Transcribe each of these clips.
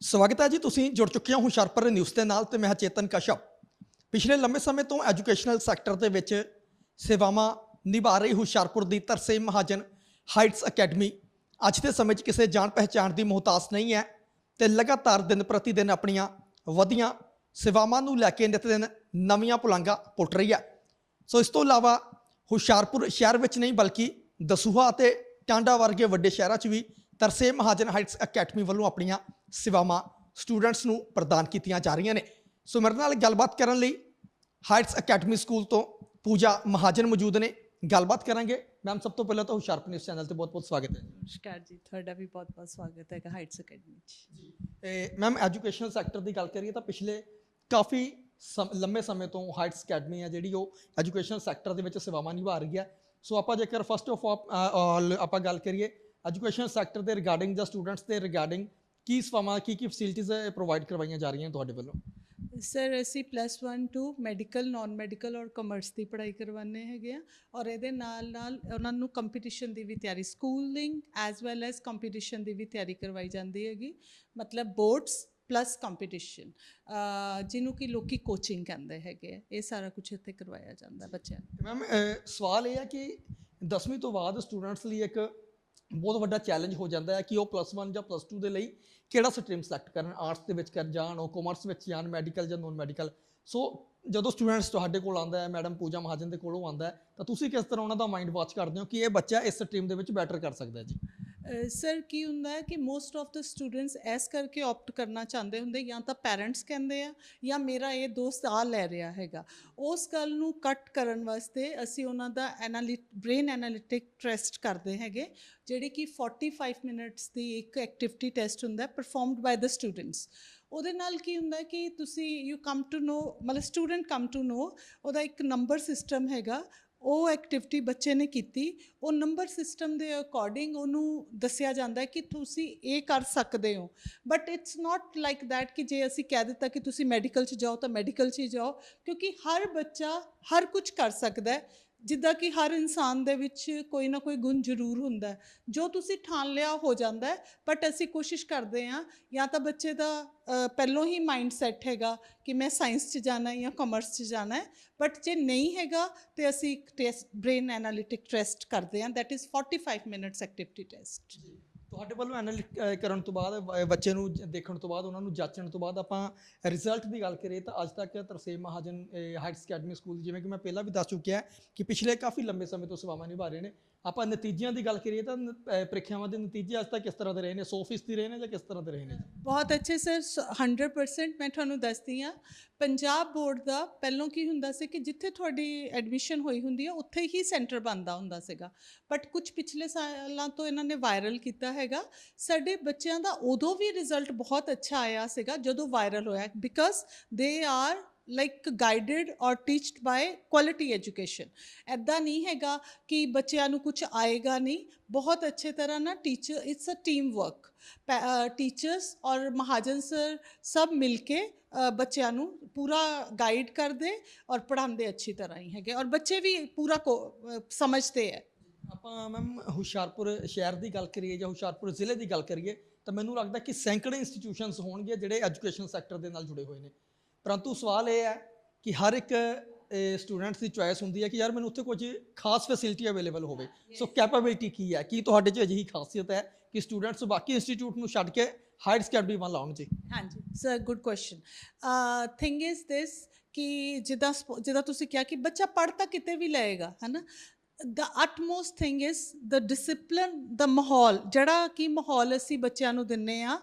ਸਵਾਗਤ ਹੈ ਜੀ ਤੁਸੀਂ, ਜੁੜ ਚੁੱਕੇ ਹੋ ਹੁਸ਼ਿਆਰਪੁਰ ਨਿਊਜ਼ ਦੇ ਨਾਲ ਤੇ ਮੈਂ ਚੇਤਨ ਕਸ਼ਪ। ਪਿਛਲੇ ਲੰਮੇ ਸਮੇਂ ਤੋਂ ਐਜੂਕੇਸ਼ਨਲ ਸੈਕਟਰ ਦੇ ਵਿੱਚ ਸੇਵਾਵਾਂ ਨਿਭਾ ਰਹੀ ਹੁਸ਼ਿਆਰਪੁਰ ਦੀ ਤਰਸੇਮ ਮਹਾਜਨ ਹਾਈਟਸ ਅਕੈਡਮੀ। ਅੱਜ ਦੇ ਸਮੇਂ 'ਚ ਕਿਸੇ ਜਾਣ ਪਹਿਚਾਣ ਦੀ ਮੁਹਤਾਜ ਨਹੀਂ ਹੈ ਤੇ ਲਗਾਤਾਰ ਦਿਨ ਪ੍ਰਤੀ ਦਿਨ ਆਪਣੀਆਂ ਵਧੀਆਂ ਸੇਵਾਵਾਂ ਨੂੰ ਲੈ ਕੇ ਨਿਤ ਦਿਨ ਨਵੀਆਂ ਪੁਲਾਂਘਾਂ ਪੁੱਟ ਰਹੀ ਹੈ। ਸੋ ਇਸ ਤੋਂ ਇਲਾਵਾ ਹੁਸ਼ਿਆਰਪੁਰ ਸ਼ਹਿਰ ਵਿੱਚ ਨਹੀਂ ਬਲਕਿ ਦਸੂਹਾ ਅਤੇ ਟਾਂਡਾ ਵਰਗੇ ਵੱਡੇ ਸ਼ਹਿਰਾਂ 'ਚ ਵੀ ਤਰਸੇਮ ਮਹਾਜਨ ਹਾਈਟਸ ਅਕੈਡਮੀ ਵੱਲੋਂ ਆਪਣੀਆਂ ਸੇਵਾਵਾਂ ਸਟੂਡੈਂਟਸ ਨੂੰ ਪ੍ਰਦਾਨ ਕੀਤੀਆਂ ਜਾ ਰਹੀਆਂ ਨੇ। ਸੋ ਮੇਰੇ ਨਾਲ ਗੱਲਬਾਤ ਕਰਨ ਲਈ ਹਾਈਟਸ ਅਕੈਡਮੀ ਸਕੂਲ ਤੋਂ ਪੂਜਾ ਮਹਾਜਨ ਮੌਜੂਦ ਨੇ। ਗੱਲਬਾਤ ਕਰਾਂਗੇ। ਮੈਮ ਸਭ ਤੋਂ ਪਹਿਲਾਂ ਤਾਂ ਹੁਸ਼ਿਆਰਪੁਰ ਨਿਊਜ਼ ਚੈਨਲ ਤੇ ਬਹੁਤ-ਬਹੁਤ ਸਵਾਗਤ ਹੈ। ਨਮਸਕਾਰ ਜੀ ਤੁਹਾਡਾ ਵੀ ਬਹੁਤ ਬਹੁਤ ਸਵਾਗਤ ਹੈ ਹਾਈਟਸ ਅਕੈਡਮੀ 'ਚ। ਤੇ ਮੈਮ ਐਜੂਕੇਸ਼ਨਲ ਸੈਕਟਰ ਦੀ ਗੱਲ ਕਰੀਏ ਤਾਂ ਪਿਛਲੇ ਕਾਫੀ ਲੰਮੇ ਸਮੇਂ ਤੋਂ ਹਾਈਟਸ ਅਕੈਡਮੀ ਹੈ ਜਿਹੜੀ ਉਹ ਐਜੂਕੇਸ਼ਨਲ ਸੈਕਟਰ ਦੇ ਵਿੱਚ ਸੇਵਾਵਾਂ ਨਿਭਾ ਰਹੀ ਹੈ। ਸੋ ਆਪਾਂ ਜੇਕਰ ਫਸਟ ਆਫ ਆਲ ਆਪਾਂ ਗੱਲ ਕਰੀਏ ਐਜੂਕੇਸ਼ਨਲ ਸੈਕਟਰ ਦੇ ਰਿਗਾਰਡਿੰਗ ਜਾਂ ਸਟੂਡੈਂਟਸ ਦੇ ਰਿਗਾਰਡਿੰਗ ਕੀ ਸੇਵਾਵਾਂ ਕੀ ਕੀ ਫੈਸਿਲਿਟੀਆਂ ਪ੍ਰੋਵਾਈਡ ਕਰਵਾਈਆਂ ਜਾ ਰਹੀਆਂ ਤੁਹਾਡੇ ਵੱਲੋਂ? ਸਰ ਅਸੀਂ ਪਲੱਸ 1 2 ਮੈਡੀਕਲ ਨਾਨ ਮੈਡੀਕਲ ਔਰ ਕਮਰਸ ਦੀ ਪੜ੍ਹਾਈ ਕਰਵਾਉਂਦੇ ਹੈਗੇ ਆ ਔਰ ਇਹਦੇ ਨਾਲ ਨਾਲ ਉਹਨਾਂ ਨੂੰ ਕੰਪੀਟੀਸ਼ਨ ਦੀ ਵੀ ਤਿਆਰੀ schooling as well as competition ਦੀ ਵੀ ਤਿਆਰੀ ਕਰਵਾਈ ਜਾਂਦੀ ਹੈਗੀ। ਮਤਲਬ ਬੋਰਡਸ ਪਲੱਸ ਕੰਪੀਟੀਸ਼ਨ ਜਿਹਨੂੰ ਕਿ ਲੋਕੀ ਕੋਚਿੰਗ ਕਹਿੰਦੇ ਹੈਗੇ ਇਹ ਸਾਰਾ ਕੁਝ ਇੱਥੇ ਕਰਵਾਇਆ ਜਾਂਦਾ ਬੱਚਿਆਂ ਨੂੰ। ਮੈਮ ਸਵਾਲ ਇਹ ਹੈ ਕਿ 10ਵੀਂ ਤੋਂ ਬਾਅਦ ਸਟੂਡੈਂਟਸ ਲਈ ਇੱਕ ਬਹੁਤ ਵੱਡਾ ਚੈਲੰਜ ਹੋ ਜਾਂਦਾ ਹੈ ਕਿ ਉਹ ਪਲੱਸ 1 ਜਾਂ ਪਲੱਸ 2 ਦੇ ਲਈ ਕਿਹੜਾ ਸਟਰੀਮ ਸਿਲੈਕਟ ਕਰਨ ਆਰਟਸ ਦੇ ਵਿੱਚ ਕਰ ਜਾਣ ਉਹ ਕਾਮਰਸ ਵਿੱਚ ਜਾਣ ਮੈਡੀਕਲ ਜਾਂ ਨੋਨ ਮੈਡੀਕਲ ਸੋ ਜਦੋਂ ਸਟੂਡੈਂਟਸ ਤੁਹਾਡੇ ਕੋਲ ਆਉਂਦਾ ਹੈ ਮੈਡਮ ਪੂਜਾ ਮਹਾਜਨ ਦੇ ਕੋਲੋਂ ਆਉਂਦਾ ਹੈ, ਤਾਂ ਤੁਸੀਂ ਕਿਸ ਤਰ੍ਹਾਂ ਉਹਨਾਂ ਦਾ ਮਾਈਂਡ ਵਾਚ ਕਰਦੇ ਹੋ ਕਿ ਇਹ ਬੱਚਾ ਇਸ ਸਟਰੀਮ ਦੇ ਵਿੱਚ ਬੈਟਰ ਕਰ ਸਕਦਾ ਹੈ ਜੀ? ਸਰ, ਕੀ ਹੁੰਦਾ ਹੈ ਕਿ most of the students as ਕਰਕੇ ਆਪਟ ਕਰਨਾ ਚਾਹੁੰਦੇ ਹੁੰਦੇ, ਜਾਂ ਤਾਂ ਪੈਰੈਂਟਸ ਕਹਿੰਦੇ ਆ, ਜਾਂ ਮੇਰਾ ਇਹ ਦੋਸਤ ਆ ਲੈ ਰਿਹਾ ਹੈਗਾ। ਉਸ ਗੱਲ ਨੂੰ ਕੱਟ ਕਰਨ ਵਾਸਤੇ ਅਸੀਂ ਉਹਨਾਂ ਦਾ ਐਨਾਲਿਟ ਬ੍ਰੇਨ ਐਨਾਲਿਟਿਕ ਟੈਸਟ ਕਰਦੇ ਹੈਗੇ, ਜਿਹੜੀ ਕਿ 45 ਮਿੰਟਸ ਦੀ ਇੱਕ ਐਕਟੀਵਿਟੀ ਟੈਸਟ ਹੁੰਦਾ ਹੈ ਪਰਫਾਰਮਡ ਬਾਈ ਦ ਸਟੂਡੈਂਟਸ ਉਹਦੇ ਨਾਲ ਕੀ ਹੁੰਦਾ ਕਿ ਤੁਸੀਂ ਯੂ ਕਮ ਟੂ ਨੋ ਮਤਲਬ ਸਟੂਡੈਂਟ ਕਮ ਟੂ ਨੋ ਉਹਦਾ ਇੱਕ ਨੰਬਰ ਸਿਸਟਮ ਹੈਗਾ ਉਹ ਐਕਟੀਵਿਟੀ ਬੱਚੇ ਨੇ ਕੀਤੀ, ਉਹ ਨੰਬਰ ਸਿਸਟਮ ਦੇ ਅਕੋਰਡਿੰਗ ਉਹਨੂੰ ਦੱਸਿਆ ਜਾਂਦਾ ਹੈ ਕਿ ਤੁਸੀਂ ਇਹ ਕਰ ਸਕਦੇ ਹੋ। But it's not like that ਕਿ ਜੇ ਅਸੀਂ ਕਹਿ ਦਿੱਤਾ ਕਿ ਤੁਸੀਂ ਮੈਡੀਕਲ 'ਚ ਜਾਓ ਤਾਂ ਮੈਡੀਕਲ 'ਚ ਹੀ ਜਾਓ, ਕਿਉਂਕਿ ਹਰ ਬੱਚਾ ਹਰ ਕੁਝ ਕਰ ਸਕਦਾ ਹੈ। ਜਿੱਦਾਂ ਕਿ ਹਰ ਇਨਸਾਨ ਦੇ ਵਿੱਚ ਕੋਈ ਨਾ ਕੋਈ ਗੁਣ ਜ਼ਰੂਰ ਹੁੰਦਾ ਜੋ ਤੁਸੀਂ ਠਾਣ ਲਿਆ ਹੋ ਜਾਂਦਾ ਬਟ ਅਸੀਂ ਕੋਸ਼ਿਸ਼ ਕਰਦੇ ਹਾਂ ਜਾਂ ਤਾਂ ਬੱਚੇ ਦਾ ਅ, ਪਹਿਲੋਂ ਹੀ ਮਾਈਂਡ ਸੈਟ ਹੈਗਾ ਕਿ ਮੈਂ ਸਾਇੰਸ 'ਚ ਜਾਣਾ ਹੈ ਜਾਂ ਕਾਮਰਸ 'ਚ ਜਾਣਾ ਹੈ। ਬਟ ਜੇ ਨਹੀਂ ਹੈਗਾ ਤੇ ਅਸੀਂ ਇੱਕ ਟੈਸਟ ਬ੍ਰੇਨ ਐਨਾਲਿਟਿਕ ਟੈਸਟ ਕਰਦੇ ਹਾਂ that is 45 minutes activity test ਤੁਹਾਡੇ ਵੱਲੋਂ ਐਨਾਲਿਟ ਕਰਨ ਤੋਂ ਬਾਅਦ ਬੱਚੇ ਨੂੰ ਦੇਖਣ ਤੋਂ ਬਾਅਦ, ਉਹਨਾਂ ਨੂੰ ਜਾਂਚਣ ਤੋਂ ਬਾਅਦ ਆਪਾਂ ਰਿਜ਼ਲਟ ਦੀ ਗੱਲ ਕਰੀਏ ਤਾਂ ਅੱਜ ਤੱਕ Tarsem Mahajan heights academy school ਜਿਵੇਂ ਕਿ ਮੈਂ ਪਹਿਲਾਂ ਵੀ ਦੱਸ ਚੁੱਕਿਆ ਕਿ ਪਿਛਲੇ ਕਾਫੀ ਲੰਬੇ ਸਮੇਂ ਤੋਂ ਸੇਵਾਵਾਂ ਨਿਭਾ ਰਹੇ ਨੇ। ਆਪਾਂ ਨਤੀਜਿਆਂ ਦੀ ਗੱਲ ਕਰੀਏ ਤਾਂ ਪ੍ਰੀਖਿਆਵਾਂ ਦੇ ਨਤੀਜੇ ਅੱਜ ਤੱਕ ਕਿਸ ਤਰ੍ਹਾਂ ਦੇ ਰਹੇ ਨੇ? 100% ਰਹੇ ਨੇ ਜਾਂ ਕਿਸ ਤਰ੍ਹਾਂ ਦੇ ਰਹੇ ਨੇ ਬਹੁਤ ਅੱਛੇ ਸਰ 100% ਮੈਂ ਤੁਹਾਨੂੰ ਦੱਸਦੀ ਹਾਂ। ਪੰਜਾਬ ਬੋਰਡ ਦਾ ਪਹਿਲੋਂ ਕੀ ਹੁੰਦਾ ਸੀ ਕਿ ਜਿੱਥੇ ਤੁਹਾਡੀ ਐਡਮਿਸ਼ਨ ਹੋਈ ਹੁੰਦੀ ਹੈ, ਉੱਥੇ ਹੀ ਸੈਂਟਰ ਬਣਦਾ ਹੁੰਦਾ ਸੀਗਾ। ਬਟ ਕੁਝ ਪਿਛਲੇ ਸਾਲਾਂ ਤੋਂ ਇਹਨਾਂ ਨੇ ਵਾਇਰਲ ਕੀਤਾ ਹੈਗਾ ਸਾਡੇ ਬੱਚਿਆਂ ਦਾ ਉਦੋਂ ਵੀ ਰਿਜ਼ਲਟ ਬਹੁਤ ਅੱਛਾ ਆਇਆ ਸੀਗਾ, ਜਦੋਂ ਵਾਇਰਲ ਹੋਇਆ because they are like guided ਔਰ ਟੀਚਡ ਬਾਈ ਕੁਆਲਿਟੀ ਐਜੂਕੇਸ਼ਨ ਐਦਾਂ ਨਹੀਂ ਹੈਗਾ ਕਿ ਬੱਚਿਆਂ ਨੂੰ ਕੁਝ ਆਏਗਾ ਨਹੀਂ। ਬਹੁਤ ਅੱਛੇ ਤਰ੍ਹਾਂ ਨਾ teacher it's a team work teachers ਔਰ ਮਹਾਜਨ ਸਰ ਸਭ ਮਿਲ ਕੇ ਬੱਚਿਆਂ ਨੂੰ ਪੂਰਾ ਗਾਈਡ ਕਰਦੇ ਔਰ ਪੜ੍ਹਾਉਂਦੇ ਅੱਛੀ ਤਰ੍ਹਾਂ ਹੀ ਹੈਗੇ। ਔਰ ਬੱਚੇ ਵੀ ਪੂਰਾ ਕੋ- ਸਮਝਦੇ ਹੈ ਆਪਾਂ ਮੈਮ ਹੁਸ਼ਿਆਰਪੁਰ ਸ਼ਹਿਰ ਦੀ ਗੱਲ ਕਰੀਏ ਜਾਂ ਹੁਸ਼ਿਆਰਪੁਰ ਜ਼ਿਲ੍ਹੇ ਦੀ ਗੱਲ ਕਰੀਏ ਤਾਂ ਮੈਨੂੰ ਲੱਗਦਾ ਕਿ ਸੈਂਕੜੇ ਇੰਸਟੀਟਿਊਸ਼ਨਸ ਹੋਣਗੇ ਜਿਹੜੇ ਐਜੂਕੇਸ਼ਨ ਸੈਕਟਰ ਦੇ ਨਾਲ ਜੁੜੇ ਹੋਏ ਨੇ। ਪਰੰਤੂ ਸਵਾਲ ਇਹ ਹੈ ਕਿ ਹਰ ਇੱਕ ਸਟੂਡੈਂਟਸ ਦੀ ਚੁਆਇਸ ਹੁੰਦੀ ਹੈ ਕਿ ਯਾਰ ਮੈਨੂੰ ਉੱਥੇ ਕੁਝ ਖਾਸ ਫੈਸਿਲਿਟੀ ਅਵੇਲੇਬਲ ਹੋਵੇ। ਸੋ ਕੈਪੇਬਿਲਿਟੀ ਕੀ ਹੈ? ਕੀ ਤੁਹਾਡੇ 'ਚ ਅਜਿਹੀ ਖਾਸੀਅਤ ਹੈ ਕਿ ਸਟੂਡੈਂਟਸ ਬਾਕੀ ਇੰਸਟੀਚਿਊਟ ਨੂੰ ਛੱਡ ਕੇ ਹਾਈਟਸ ਅਕੈਡਮੀ ਵੱਲ ਆਉਣ ਜੀ? ਹਾਂਜੀ sir good question thing is this ਕਿ ਜਿੱਦਾਂ ਜਿੱਦਾਂ ਤੁਸੀਂ ਕਿਹਾ ਕਿ ਬੱਚਾ ਪੜ੍ਹ ਤਾਂ ਕਿਤੇ ਵੀ ਲਏਗਾ ਹੈਨਾ? The utmost thing is the discipline the ਮਾਹੌਲ ਜਿਹੜਾ ਕਿ ਮਾਹੌਲ ਅਸੀਂ ਬੱਚਿਆਂ ਨੂੰ ਦਿੰਨੇ ਆ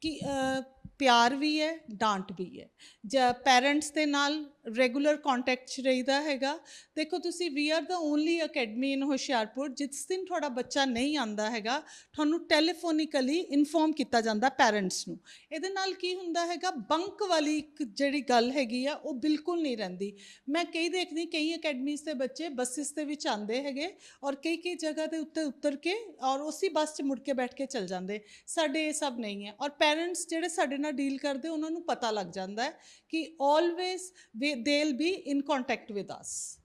ਕਿ ਅ, ਪਿਆਰ ਵੀ ਹੈ, ਡਾਂਟ ਵੀ ਹੈ। ਜਾਂ ਪੈਰੈਂਟਸ ਦੇ ਨਾਲ ਰੈਗੂਲਰ ਕੰਟੈਕਟ 'ਚ ਰਹੀਦਾ ਹੈਗਾ, ਦੇਖੋ ਤੁਸੀਂ we are the only academy in Hoshiarpur, ਜਿਸ ਦਿਨ ਤੁਹਾਡਾ ਬੱਚਾ ਨਹੀਂ ਆਂਦਾ ਹੈਗਾ, ਤੁਹਾਨੂੰ ਟੈਲੀਫੋਨਿਕਲੀ ਇਨਫੋਰਮ ਕੀਤਾ ਜਾਂਦਾ ਪੈਰੈਂਟਸ ਨੂੰ। ਇਹਦੇ ਨਾਲ ਕੀ ਹੁੰਦਾ ਹੈਗਾ ਬੰਕ ਵਾਲੀ ਇੱਕ ਜਿਹੜੀ ਗੱਲ ਹੈਗੀ ਆ, ਉਹ ਬਿਲਕੁਲ ਨਹੀਂ ਰਹਿੰਦੀ। ਮੈਂ ਕਈ ਦੇਖਦੀ, ਕਈ ਅਕੈਡਮੀਜ਼ ਦੇ ਬੱਚੇ ਬੱਸਿਸ ਦੇ ਵਿੱਚ ਆਂਦੇ ਹੈਗੇ ਔਰ ਕਈ ਕਈ ਜਗ੍ਹਾ ਦੇ ਉੱਤੇ ਉਤਰ ਕੇ ਔਰ ਉਸੇ ਬੱਸ 'ਚ ਮੁੜ ਕੇ ਬੈਠ ਕੇ ਚਲ ਜਾਂਦੇ। ਸਾਡੇ ਇਹ ਸਭ ਨਹੀਂ ਹੈ। ਔਰ ਪੈਰੈਂਟਸ ਜਿਹੜੇ ਸਾਡੇ ਨਾਲ ਡੀਲ ਕਰਦੇ ਉਹਨਾਂ ਨੂੰ ਪਤਾ ਲੱਗ ਜਾਂਦਾ ਹੈ ਕਿ always there will be in contact with us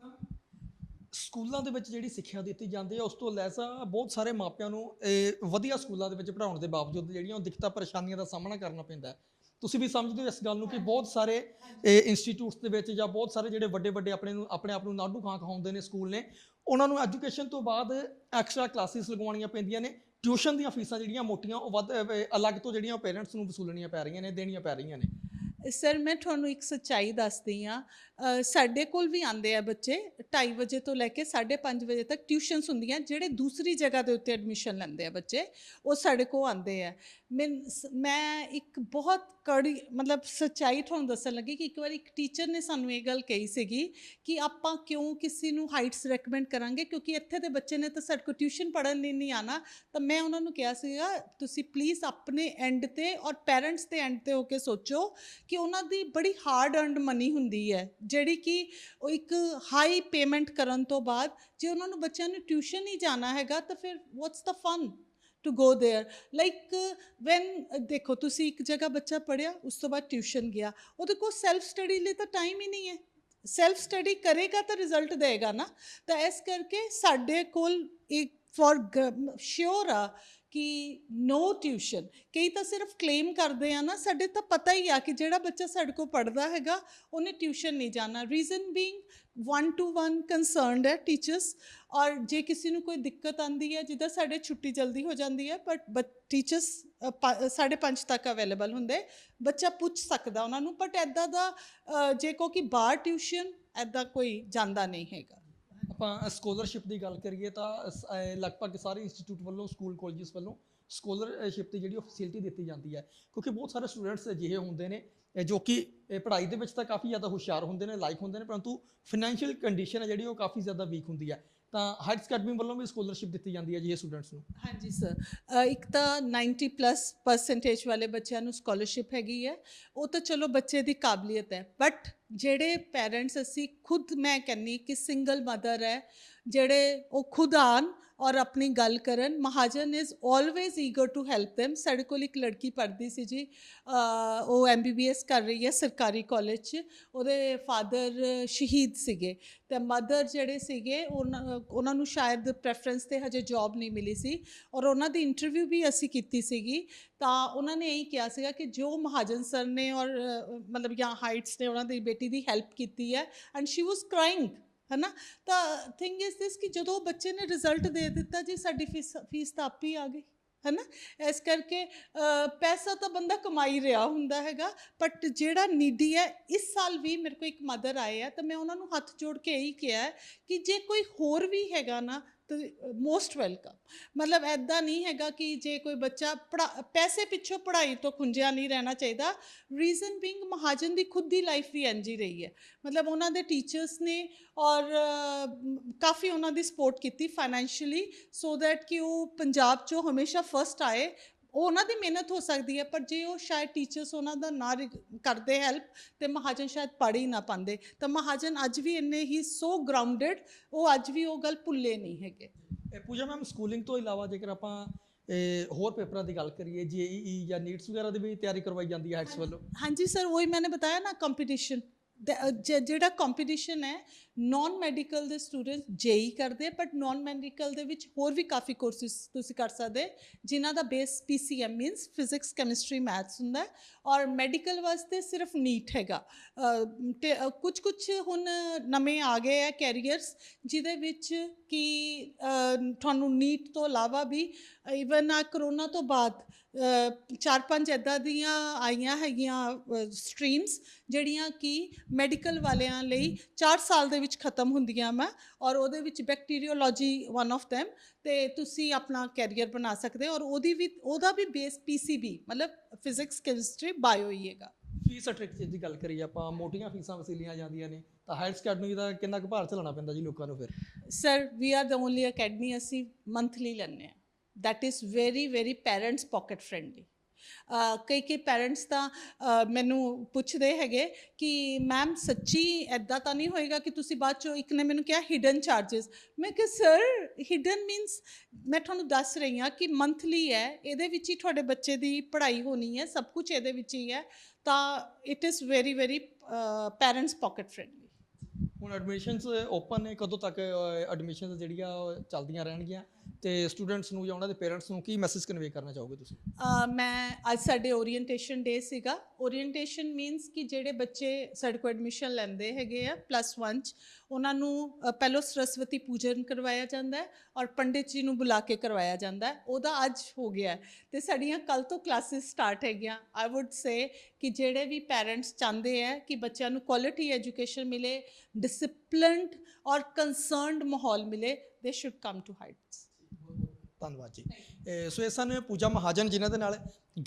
ਸਕੂਲਾਂ ਦੇ ਵਿੱਚ ਜਿਹੜੀ ਸਿੱਖਿਆ ਦਿੱਤੀ ਜਾਂਦੀ ਹੈ ਉਸ ਤੋਂ ਲੈਸਾ ਬਹੁਤ ਸਾਰੇ ਮਾਪਿਆਂ ਨੂੰ ਇਹ ਵਧੀਆ ਸਕੂਲਾਂ ਦੇ ਵਿੱਚ ਪੜ੍ਹਾਉਣ ਦੇ ਬਾਵਜੂਦ ਜਿਹੜੀਆਂ ਉਹ ਦਿੱਕਤਾਂ ਪਰੇਸ਼ਾਨੀਆਂ ਦਾ ਸਾਹਮਣਾ ਕਰਨਾ ਪੈਂਦਾ ਤੁਸੀਂ ਵੀ ਸਮਝਦੇ ਹੋ ਇਸ ਗੱਲ ਨੂੰ ਕਿ ਬਹੁਤ ਸਾਰੇ ਇੰਸਟੀਚਿਊਟਸ ਦੇ ਵਿੱਚ ਜਾਂ ਬਹੁਤ ਸਾਰੇ ਜਿਹੜੇ ਵੱਡੇ ਵੱਡੇ ਆਪਣੇ ਨੂੰ ਆਪਣੇ ਆਪ ਨੂੰ ਨਾਡੂ ਖਾਂ ਖਾਉਂਦੇ ਨੇ ਸਕੂਲ ਨੇ ਉਹਨਾਂ ਨੂੰ ਐਜੂਕੇਸ਼ਨ ਤੋਂ ਬਾਅਦ ਐਕਸਟਰਾ ਕਲਾਸਿਸ ਲਗਵਾਉਣੀਆਂ ਪੈਂਦੀਆਂ ਨੇ। ਟਿਊਸ਼ਨ ਦੀਆਂ ਫੀਸਾਂ ਜਿਹੜੀਆਂ ਮੋਟੀਆਂ ਉਹ ਵੱਧ ਅਲੱਗ ਤੋਂ ਜਿਹੜੀਆਂ ਪੇਰੈਂਟਸ ਨੂੰ ਵਸੂਲਣੀਆਂ ਪੈ ਰਹੀਆਂ ਨੇ, ਦੇਣੀਆਂ ਪੈ ਰਹੀਆਂ ਨੇ। ਸਰ ਮੈਂ ਤੁਹਾਨੂੰ ਇੱਕ ਸੱਚਾਈ ਦੱਸਦੀ ਆ ਸਾਡੇ ਕੋਲ ਵੀ ਆਂਦੇ ਆ ਬੱਚੇ 2:30 ਵਜੇ ਤੋਂ ਲੈ ਕੇ 5:30 ਵਜੇ ਤੱਕ ਟਿਊਸ਼ਨਸ ਹੁੰਦੀਆਂ, ਜਿਹੜੇ ਦੂਸਰੀ ਜਗ੍ਹਾ ਦੇ ਉੱਤੇ ਐਡਮਿਸ਼ਨ ਲੈਂਦੇ ਆ ਬੱਚੇ, ਉਹ ਸਾਡੇ ਕੋਲ ਆਂਦੇ ਆ। ਮੈਂ ਮੈਂ ਇੱਕ ਬਹੁਤ ਕੜੀ, ਮਤਲਬ ਸੱਚਾਈ ਤੁਹਾਨੂੰ ਦੱਸਣ ਲੱਗੀ ਕਿ ਇੱਕ ਵਾਰ ਇੱਕ ਟੀਚਰ ਨੇ ਸਾਨੂੰ ਇਹ ਗੱਲ ਕਹੀ ਸੀਗੀ ਕਿ ਆਪਾਂ ਕਿਉਂ ਕਿਸੇ ਨੂੰ ਹਾਈਟਸ ਰეკਮੈਂਡ ਕਰਾਂਗੇ, ਕਿਉਂਕਿ ਇੱਥੇ ਦੇ ਬੱਚੇ ਨੇ ਤਾਂ ਸਾਡੇ ਕੋਲ ਟਿਊਸ਼ਨ ਪੜ੍ਹਨ ਲਈ ਨਹੀਂ ਆਣਾ ਤਾਂ ਮੈਂ ਉਹਨਾਂ ਨੂੰ ਕਿਹਾ ਸੀਗਾ, ਤੁਸੀਂ ਪਲੀਜ਼ ਆਪਣੇ ਐਂਡ ਤੇ ਔਰ ਪੇਰੈਂਟਸ ਦੇ ਐਂਡ ਤੇ ਹੋ ਕੇ ਸੋਚੋ ਕਿ ਉਹਨਾਂ ਦੀ ਬੜੀ ਹਾਰਡ ਅਰਨਡ ਮਨੀ ਹੁੰਦੀ ਹੈ, ਜਿਹੜੀ ਕਿ ਉਹ ਇੱਕ ਹਾਈ ਪੇਮੈਂਟ ਕਰਨ ਤੋਂ ਬਾਅਦ ਜੇ ਉਹਨਾਂ ਨੂੰ ਬੱਚਿਆਂ ਨੂੰ ਟਿਊਸ਼ਨ ਹੀ ਜਾਣਾ ਹੈਗਾ ਤਾਂ ਫਿਰ what's the fun to go there like when ਦੇਖੋ ਤੁਸੀਂ ਇੱਕ ਜਗ੍ਹਾ ਬੱਚਾ ਪੜਿਆ ਉਸ ਤੋਂ ਬਾਅਦ ਟਿਊਸ਼ਨ ਗਿਆ, ਉਹਦੇ ਕੋਲ ਸੈਲਫ ਸਟੱਡੀ ਲਈ ਤਾਂ ਟਾਈਮ ਹੀ ਨਹੀਂ ਹੈ। ਸੈਲਫ ਸਟੱਡੀ ਕਰੇਗਾ ਤਾਂ ਰਿਜ਼ਲਟ ਦੇਗਾ ਨਾ। ਤਾਂ ਇਸ ਕਰਕੇ ਸਾਡੇ ਕੋਲ ਇੱਕ ਫੋਰ ਸ਼ੋਰ ਆ ਕਿ ਨੋ ਟਿਊਸ਼ਨ ਕਈ ਤਾਂ ਸਿਰਫ ਕਲੇਮ ਕਰਦੇ ਆ ਨਾ, ਸਾਡੇ ਤਾਂ ਪਤਾ ਹੀ ਆ ਕਿ ਜਿਹੜਾ ਬੱਚਾ ਸਾਡੇ ਕੋਲ ਪੜਦਾ ਹੈਗਾ, ਉਹਨੇ ਟਿਊਸ਼ਨ ਨਹੀਂ ਜਾਣਾ। ਰੀਜ਼ਨ ਬੀਇੰਗ 1 ਟੂ 1 ਕੰਸਰਨਡ ਹੈ ਟੀਚਰਸ ਔਰ ਜੇ ਕਿਸੇ ਨੂੰ ਕੋਈ ਦਿੱਕਤ ਆਂਦੀ ਹੈ, ਜਿੱਦਾਂ ਸਾਡੇ ਛੁੱਟੀ ਜਲਦੀ ਹੋ ਜਾਂਦੀ ਹੈ ਬਟ ਟੀਚਰਸ ਸਾਢੇ ਪੰਜ ਤੱਕ ਅਵੇਲੇਬਲ ਹੁੰਦੇ। ਬੱਚਾ ਪੁੱਛ ਸਕਦਾ ਉਹਨਾਂ ਨੂੰ ਬਟ ਐਦਾਂ ਦਾ ਜੇ ਕੋ ਕਿ ਬਾਹਰ ਟਿਊਸ਼ਨ ਐਦਾਂ ਕੋਈ ਜਾਂਦਾ ਨਹੀਂ ਹੈਗਾ। ਆਪਾਂ ਸਕਾਲਰਸ਼ਿਪ ਦੀ ਗੱਲ ਕਰੀਏ ਤਾਂ ਸ- ਅਹ ਲਗਭਗ ਸਾਰੇ ਇੰਸਟੀਚਿਊਟ ਵੱਲੋਂ ਸਕੂਲ ਕਾਲਜਸ ਵੱਲੋਂ ਸਕਾਲਰਸ਼ਿਪ ਦੀ ਜਿਹੜੀ ਉਹ ਫੈਸਿਲਿਟੀ ਦਿੱਤੀ ਜਾਂਦੀ ਹੈ। ਕਿਉਂਕਿ ਬਹੁਤ ਸਾਰੇ ਸਟੂਡੈਂਟਸ ਅਜਿਹੇ ਹੁੰਦੇ ਨੇ ਇਹ ਜੋ ਕਿ ਇਹ ਪੜ੍ਹਾਈ ਦੇ ਵਿੱਚ ਤਾਂ ਕਾਫੀ ਜ਼ਿਆਦਾ ਹੁਸ਼ਿਆਰ ਹੁੰਦੇ ਨੇ, ਲਾਇਕ ਹੁੰਦੇ ਨੇ, ਪਰੰਤੂ ਫਾਈਨੈਂਸ਼ੀਅਲ ਕੰਡੀਸ਼ਨ ਹੈ ਜਿਹੜੀ ਉਹ ਕਾਫੀ ਜ਼ਿਆਦਾ ਵੀਕ ਹੁੰਦੀ ਹੈ। ਤਾਂ ਹਾਈਟਸ ਅਕੈਡਮੀ ਵੱਲੋਂ ਵੀ ਸਕਾਲਰਸ਼ਿਪ ਦਿੱਤੀ ਜਾਂਦੀ ਹੈ ਜੀ ਇਹ ਸਟੂਡੈਂਟਸ ਨੂੰ। ਹਾਂਜੀ ਸਰ ਇੱਕ ਤਾਂ 90 ਪਲੱਸ ਪਰਸੈਂਟੇਜ ਵਾਲੇ ਬੱਚਿਆਂ ਨੂੰ ਸਕਾਲਰਸ਼ਿਪ ਹੈਗੀ ਹੈ। ਉਹ ਤਾਂ ਚਲੋ ਬੱਚੇ ਦੀ ਕਾਬਲੀਅਤ ਹੈ। ਬਟ ਜਿਹੜੇ ਪੇਰੈਂਟਸ ਅਸੀਂ ਖੁਦ ਮੈਂ ਕਹਿੰਨੀ ਕਿ ਸਿੰਗਲ ਮਦਰ ਹੈ, ਜਿਹੜੇ ਉਹ ਖੁਦ ਆਣ ਔਰ ਆਪਣੀ ਗੱਲ ਕਰਨ, Mahajan is always eager to help them. ਸਾਡੇ ਕੋਲ ਇੱਕ ਲੜਕੀ ਪੜ੍ਹਦੀ ਸੀ ਜੀ, ਅਹ, ਉਹ ਐਮਬੀਬੀਐਸ ਕਰ ਰਹੀ ਹੈ ਸਰਕਾਰੀ ਕਾਲਜ 'ਚ। ਉਹਦੇ ਫਾਦਰ ਸ਼ਹੀਦ ਸੀਗੇ। ਤੇ ਮਦਰ ਜਿਹੜੇ ਸੀਗੇ, ਉਹਨਾਂ ਉਹਨਾਂ ਨੂੰ ਸ਼ਾਇਦ ਪ੍ਰੈਫਰੈਂਸ ਤੇ ਹਜੇ ਜੌਬ ਨਹੀਂ ਮਿਲੀ ਸੀ। ਔਰ ਉਹਨਾਂ ਦੀ ਇੰਟਰਵਿਊ ਵੀ ਅਸੀਂ ਕੀਤੀ ਸੀਗੀ। ਤਾਂ ਉਹਨਾਂ ਨੇ ਇਹੀ ਕਿਹਾ ਸੀਗਾ ਕਿ ਜੋ ਮਹਾਜਨ ਸਰ ਨੇ ਔਰ, ਮਤਲਬ ਜਾਂ ਹਾਈਟਸ ਨੇ ਉਹਨਾਂ ਦੀ ਬੇਟੀ ਦੀ ਹੈਲਪ ਕੀਤੀ ਹੈ। ਐਂਡ ਸ਼ੀ ਵਾਸ ਕ੍ਰਾਈਂਗ ਹੈਨਾ? ਤਾਂ ਥਿੰਗ ਇਜ਼ ਦਿਸ ਕਿ ਜਦੋਂ ਬੱਚੇ ਨੇ ਰਿਜ਼ਲਟ ਦੇ ਦਿੱਤਾ ਜੀ, ਸਾਡੀ ਫੀਸ ਫੀਸ ਤਾਂ ਆਪੇ ਹੀ ਆ ਗਈ, ਹੈਨਾ? ਇਸ ਕਰਕੇ ਪੈਸਾ ਤਾਂ ਬੰਦਾ ਕਮਾਈ ਰਿਹਾ ਹੁੰਦਾ ਹੈਗਾ ਬਟ ਜਿਹੜਾ ਨੀਡੀ ਹੈ, ਇਸ ਸਾਲ ਵੀ ਮੇਰੇ ਕੋਲ ਇੱਕ ਮਦਰ ਆਏ ਆ ਤਾਂ ਮੈਂ ਉਹਨਾਂ ਨੂੰ ਹੱਥ ਜੋੜ ਕੇ ਇਹੀ ਕਿਹਾ ਕਿ ਜੇ ਕੋਈ ਹੋਰ ਵੀ ਹੈਗਾ ਨਾ ਮੋਸਟ ਵੈਲਕਮ ਮਤਲਬ ਐਦਾਂ ਨਹੀਂ ਹੈਗਾ ਕਿ ਜੇ ਕੋਈ ਬੱਚਾ ਪੜ੍ਹਾ- ਪੈਸੇ ਪਿੱਛੋਂ ਪੜ੍ਹਾਈ ਤੋਂ ਖੁੰਝਿਆ ਨਹੀਂ ਰਹਿਣਾ ਚਾਹੀਦਾ। ਰੀਜ਼ਨ ਬੀਇੰਗ ਮਹਾਜਨ ਦੀ ਖੁਦ ਦੀ ਲਾਈਫ ਵੀ ਇੰਝ ਹੀ ਰਹੀ ਹੈ। ਮਤਲਬ ਉਹਨਾਂ ਦੇ ਟੀਚਰਸ ਨੇ ਔਰ ਕਾਫੀ ਉਹਨਾਂ ਦੀ ਸਪੋਰਟ ਕੀਤੀ ਫਾਈਨੈਂਸ਼ੀਅਲੀ ਸੋ ਦੈਟ ਕਿ ਉਹ ਪੰਜਾਬ 'ਚੋਂ ਹਮੇਸ਼ਾ ਫਸਟ ਆਏ। ਉਹ ਉਹਨਾਂ ਦੀ ਮਿਹਨਤ ਹੋ ਸਕਦੀ ਹੈ ਪਰ ਜੇ ਉਹ ਸ਼ਾਇਦ ਟੀਚਰਸ ਉਹਨਾਂ ਦਾ ਨਾ ਕਰਦੇ ਹੈਲਪ ਤੇ ਮਹਾਜਨ ਸ਼ਾਇਦ ਪੜ੍ਹ ਹੀ ਨਾ ਪਾਉਂਦੇ ਤਾਂ ਮਹਾਜਨ ਅੱਜ ਵੀ ਇੰਨੇ ਹੀ ਸੋ ਗਰਾਊਂਡਡ ਉਹ ਅੱਜ ਵੀ ਉਹ ਗੱਲ ਭੁੱਲੇ ਨਹੀਂ ਹੈਗੇ। ਇਹ ਪੂਜਾ ਮੈਮ ਸਕੂਲਿੰਗ ਤੋਂ ਇਲਾਵਾ ਜੇਕਰ ਆਪਾਂ ਇਹ ਹੋਰ ਪੇਪਰਾਂ ਦੀ ਗੱਲ ਕਰੀਏ ਜੀਈ ਜਾਂ ਨੀਟਸ ਵਗੈਰਾ ਦੀ ਵੀ ਤਿਆਰੀ ਕਰਵਾਈ ਜਾਂਦੀ ਹੈ ਹੈਡਸ ਵੱਲੋਂ? ਹਾਂਜੀ ਸਰ ਉਹੀ मैंने ਬਤਾਇਆ ਨਾ कंपटीशन ਜਿਹੜਾ ਕੰਪੀਟੀਸ਼ਨ ਹੈ ਨਾਨ ਮੈਡੀਕਲ ਦੇ ਸਟੂਡੈਂਟ ਜੇਈ ਕਰਦੇ ਬਟ ਨਾਨ ਮੈਡੀਕਲ ਦੇ ਵਿੱਚ ਹੋਰ ਵੀ ਕਾਫੀ ਕੋਰਸਿਸ ਤੁਸੀਂ ਕਰ ਸਕਦੇ ਜਿਨ੍ਹਾਂ ਦਾ base PCM means physics chemistry maths ਹੁੰਦਾ ਔਰ ਮੈਡੀਕਲ ਵਾਸਤੇ ਸਿਰਫ ਨੀਟ ਹੈਗਾ। ਕੁਝ ਕੁਝ ਹੁਣ ਨਵੇਂ ਆ ਗਏ ਹੈ ਕੈਰੀਅਰਸ ਜਿਹਦੇ ਵਿੱਚ ਕਿ ਤੁਹਾਨੂੰ ਨੀਟ ਤੋਂ ਇਲਾਵਾ ਵੀ ਇਵਨ ਆ ਕਰੋਨਾ ਤੋਂ ਬਾਅਦ ਚਾਰ ਪੰਜ ਇੱਦਾਂ ਦੀਆਂ ਆਈਆਂ ਹੈਗੀਆਂ ਸਟਰੀਮਸ ਜਿਹੜੀਆਂ ਕਿ ਮੈਡੀਕਲ ਵਾਲਿਆਂ ਲਈ 4 ਸਾਲ ਦੇ ਵਿੱਚ ਖਤਮ ਹੁੰਦੀਆਂ ਮੈਂ ਔਰ ਉਹਦੇ ਵਿੱਚ ਬੈਕਟੀਰੀਓਲੋਜੀ ਵਨ ਆਫ them ਤੇ ਤੁਸੀਂ ਆਪਣਾ ਕੈਰੀਅਰ ਬਣਾ ਸਕਦੇ ਹੋ ਔਰ ਉਹਦੀ ਵੀ ਉਹਦਾ ਵੀ ਬੇਸ ਪੀਸੀਬੀ ਮਤਲਬ ਫਿਜ਼ਿਕਸ ਕੈਮਿਸਟਰੀ ਬਾਇਓ ਹੀ ਹੈਗਾ। ਫੀਸ ਸਟਰਕਚਰ ਦੀ ਗੱਲ ਕਰੀਏ ਆਪਾਂ ਮੋਟੀਆਂ ਫੀਸਾਂ ਵਸੂਲੀਆਂ ਜਾਂਦੀਆਂ ਨੇ ਤਾਂ ਹਾਈਟਸ ਅਕੈਡਮੀ ਦਾ ਕਿੰਨਾ ਕੁ ਭਾਰ ਚਲਾਉਣਾ ਪੈਂਦਾ ਜੀ ਲੋਕਾਂ ਨੂੰ ਫਿਰ? Sir we are the only academy ਅਸੀਂ ਮੰਥਲੀ ਲੈਂਦੇ ਹਾਂ। That is very very parents pocket friendly ਕਈ ਕਈ ਪੈਰੈਂਟਸ ਤਾਂ ਮੈਨੂੰ ਪੁੱਛਦੇ ਹੈਗੇ ਕਿ ਮੈਮ ਸੱਚੀ ਐਦਾਂ ਤਾਂ ਨਹੀਂ ਹੋਏਗਾ ਕਿ ਤੁਸੀਂ ਬਾਅਦ ਚੋਂ ਇੱਕ ਨੇ ਮੈਨੂੰ ਕਿਹਾ ਹਿਡਨ ਚਾਰजेस ਮੈਂ ਕਿਹਾ ਸਰ ਹਿਡਨ ਮੀਨਸ ਮੈਂ ਤੁਹਾਨੂੰ ਦੱਸ ਰਹੀ ਹਾਂ ਕਿ ਮੰਥਲੀ ਹੈ, ਇਹਦੇ ਵਿੱਚ ਹੀ ਤੁਹਾਡੇ ਬੱਚੇ ਦੀ ਪੜ੍ਹਾਈ ਹੋਣੀ ਹੈ, ਸਭ ਕੁਝ ਇਹਦੇ ਵਿੱਚ ਹੀ ਹੈ, ਤਾਂ it is very very parents pocket friendly ਹੁਣ ਐਡਮਿਸ਼ਨਸ ਓਪਨ ਨੇ, ਕਦੋਂ ਤੱਕ ਐਡਮਿਸ਼ਨਸ ਜਿਹੜੀਆਂ ਚੱਲਦੀਆਂ ਰਹਿਣਗੀਆਂ? ਤੇ ਸਟੂਡੈਂਟਸ ਨੂੰ ਜਾਂ ਉਹਨਾਂ ਦੇ ਪੇਰੈਂਟਸ ਨੂੰ ਕੀ ਮੈਸੇਜ ਕਨਵੇ ਕਰਨਾ ਚਾਹੋਗੇ ਤੁਸੀਂ? ਮੈਂ ਅੱਜ ਸਾਡੇ ਓਰੀਐਂਟੇਸ਼ਨ ਡੇ ਸੀਗਾ। ਓਰੀਐਂਟੇਸ਼ਨ ਮੀਨਸ ਕਿ ਜਿਹੜੇ ਬੱਚੇ ਸਾਡੇ ਕੋਲ ਐਡਮਿਸ਼ਨ ਲੈਂਦੇ ਹੈਗੇ ਆ ਪਲੱਸ 1 ਚ ਉਹਨਾਂ ਨੂੰ ਅ, ਪਹਿਲੋਂ ਸਰਸਵਤੀ ਪੂਜਨ ਕਰਵਾਇਆ ਜਾਂਦਾ ਹੈ ਔਰ ਪੰਡਿਤ ਜੀ ਨੂੰ ਬੁਲਾ ਕੇ ਕਰਵਾਇਆ ਜਾਂਦਾ ਹੈ। ਉਹਦਾ ਅੱਜ ਹੋ ਗਿਆ ਹੈ। ਤੇ ਸਾਡੀਆਂ ਕੱਲ ਤੋਂ ਕਲਾਸਿਸ ਸਟਾਰਟ ਹੈਗੀਆਂ। ਆਈ ਊਡ ਸੇ ਕਿ ਜਿਹੜੇ ਵੀ ਪੈਰੈਂਟਸ ਚਾਹੁੰਦੇ ਆ ਕਿ ਬੱਚਿਆਂ ਨੂੰ ਕੁਆਲਿਟੀ ਐਜੂਕੇਸ਼ਨ ਮਿਲੇ ਡਿਸਪਲਿਨਡ ਔਰ ਕੰਸਰਨਡ ਮਾਹੌਲ ਮਿਲੇ ਦੇ ਸ਼ੁੱਡ ਕਮ ਟੂ ਹਾਈਟਸ ਧੰਨਵਾਦ ਜੀ। ਸੋ ਇਹ ਸਨ ਪੂਜਾ ਮਹਾਜਨ ਜਿਨ੍ਹਾਂ ਦੇ ਨਾਲ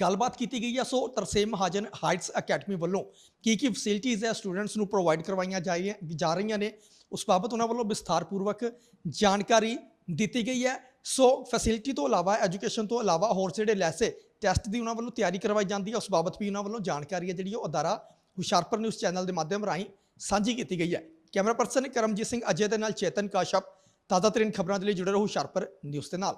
ਗੱਲਬਾਤ ਕੀਤੀ ਗਈ ਹੈ so Tarsem Mahajan heights academy ਵੱਲੋਂ ਕੀ ਕੀ ਫੈਸਿਲਿਟੀਜ਼ ਹੈ ਸਟੂਡੈਂਟਸ ਨੂੰ ਪ੍ਰੋਵਾਈਡ ਕਰਵਾਈਆਂ ਜਾਈਆਂ ਜਾ ਰਹੀਆਂ ਨੇ, ਉਸ ਬਾਬਤ ਉਹਨਾਂ ਵੱਲੋਂ ਵਿਸਥਾਰਪੂਰਵਕ ਜਾਣਕਾਰੀ ਦਿੱਤੀ ਗਈ ਹੈ। ਸੋ ਫੈਸਿਲਿਟੀ ਤੋਂ ਇਲਾਵਾ ਐਜੂਕੇਸ਼ਨ ਤੋਂ ਇਲਾਵਾ ਹੋਰ ਜਿਹੜੇ ਲੈਸੇ ਟੈਸਟ ਦੀ ਉਹਨਾਂ ਵੱਲੋਂ ਤਿਆਰੀ ਕਰਵਾਈ ਜਾਂਦੀ ਹੈ, ਉਸ ਬਾਬਤ ਵੀ ਉਹਨਾਂ ਵੱਲੋਂ ਜਾਣਕਾਰੀ ਹੈ ਜਿਹੜੀ ਉਹ ਅਦਾਰਾ ਹੁਸ਼ਿਆਰਪੁਰ ਨਿਊਜ਼ ਚੈਨਲ ਦੇ ਮਾਧਿਅਮ ਰਾਹੀਂ ਸਾਂਝੀ ਕੀਤੀ ਗਈ ਹੈ। ਕੈਮਰਾ ਪਰਸਨ ਕਰਮਜੀਤ ਸਿੰਘ ਅਜੇ ਦੇ ਨਾਲ ਚੇਤਨ ਕਾਸ਼ਪ, ਤਾਜ਼ਾ ਤਰੀਨ ਖਬਰਾਂ ਦੇ ਲਈ ਜੁੜੇ ਰਹੋ ਹੁਸ਼ਿਆਰਪੁਰ ਨਿਊਜ਼ ਦੇ ਨਾਲ।